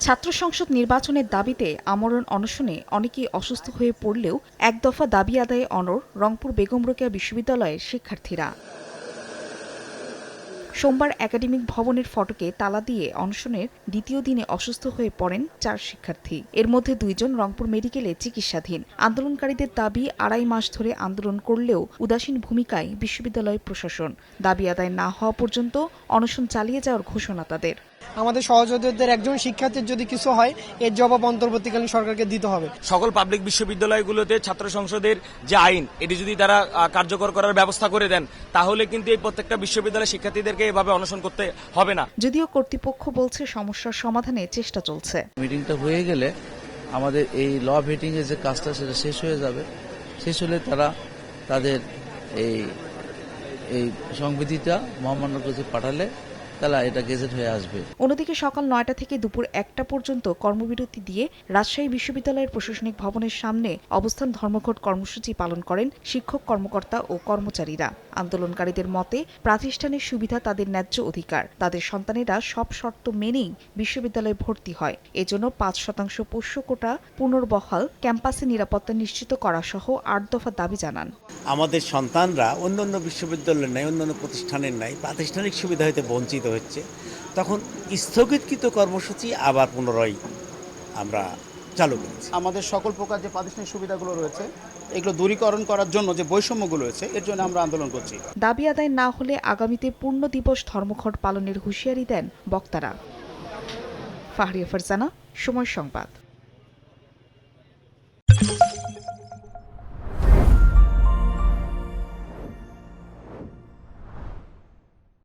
ছাত্র সংসদ নির্বাচনের দাবিতে আমরণ অনশনে অনেকেই অসুস্থ হয়ে পড়লেও এক দফা দাবি আদায়ে অনর রংপুর বেগম রোকেয়া বিশ্ববিদ্যালয়ের শিক্ষার্থীরা। সোমবার একাডেমিক ভবনের ফটকে তালা দিয়ে অনশনের দ্বিতীয় দিনে অসুস্থ হয়ে পড়েন চার শিক্ষার্থী। এর মধ্যে দুইজন রংপুর মেডিকেলে চিকিৎসাধীন। আন্দোলনকারীদের দাবি, আড়াই মাস ধরে আন্দোলন করলেও উদাসীন ভূমিকায় বিশ্ববিদ্যালয় প্রশাসন। দাবি আদায় না হওয়া পর্যন্ত অনশন চালিয়ে যাওয়ার ঘোষণা তাদের। আমাদের সহযোদ্ধাদের একজন শিক্ষার্থীর যদি কিছু হয় এর জবাব অন্তর্বর্তীকালীন সরকারকে দিতে হবে। সকল পাবলিক বিশ্ববিদ্যালয়গুলোতে ছাত্র সংসদের যে আইন এটি যদি তারা কার্যকর করার ব্যবস্থা করে দেন তাহলে কিন্তু এই প্রত্যেকটা বিশ্ববিদ্যালয়ের শিক্ষার্থীদেরকে এভাবে অনশন করতে হবে না। যদিও কর্তৃপক্ষ বলছে সমস্যার সমাধানে চেষ্টা চলছে। মিটিংটা হয়ে গেলে আমাদের এই ল মিটিং এর যে কাজটা সেটা শেষ হয়ে যাবে। শেষ হলে তারা তাদের এই এই সংবিধিটা মহামান্য কাছে পাঠালে তাহলে এটা গেজেট হয়ে আসবে। অন্যদিকে সকাল নয়টা থেকে দুপুর একটা পর্যন্ত কর্মবিরতি দিয়ে রাজশাহী বিশ্ববিদ্যালয়ের প্রশাসনিক ভবনের সামনে অবস্থান ধর্মঘট কর্মসূচি পালন করেন শিক্ষক, কর্মকর্তা ও কর্মচারীরা। আন্দোলনকারীদের মতে, প্রাতিষ্ঠানিক সুবিধা তাদের ন্যায্য অধিকার। তাদের সন্তানেরা সব শর্ত মেনেই বিশ্ববিদ্যালয়ে ভর্তি হয়। এজন্য পাঁচ শতাংশ পোষ্য কোটা পুনর্বহাল ক্যাম্পাসে নিরাপত্তা নিশ্চিত করা সহ আট দফা দাবি জানান। আমাদের সন্তানরা অন্যান্য বিশ্ববিদ্যালয়ের নাই অন্যান্য প্রতিষ্ঠানের নাই, প্রাতিষ্ঠানিক সুবিধা হইতে বঞ্চিত হচ্ছে। তখন স্থগিতকৃত কর্মসূচি আবার পুনরায় আমরা চালু করেছি। আমাদের সকল প্রকার যে প্রাতিষ্ঠানিক সুবিধাগুলো রয়েছে এগুলো দূরীকরণ করার জন্য যে বৈষম্যগুলো রয়েছে এর জন্য আমরা আন্দোলন করছি। দাবি আদায় না হলে আগামীতে পূর্ণ দিবস ধর্মঘট পালনের হুঁশিয়ারি দেন বক্তারা। ফাহরিয়া ফারজানা সময় সংবাদ।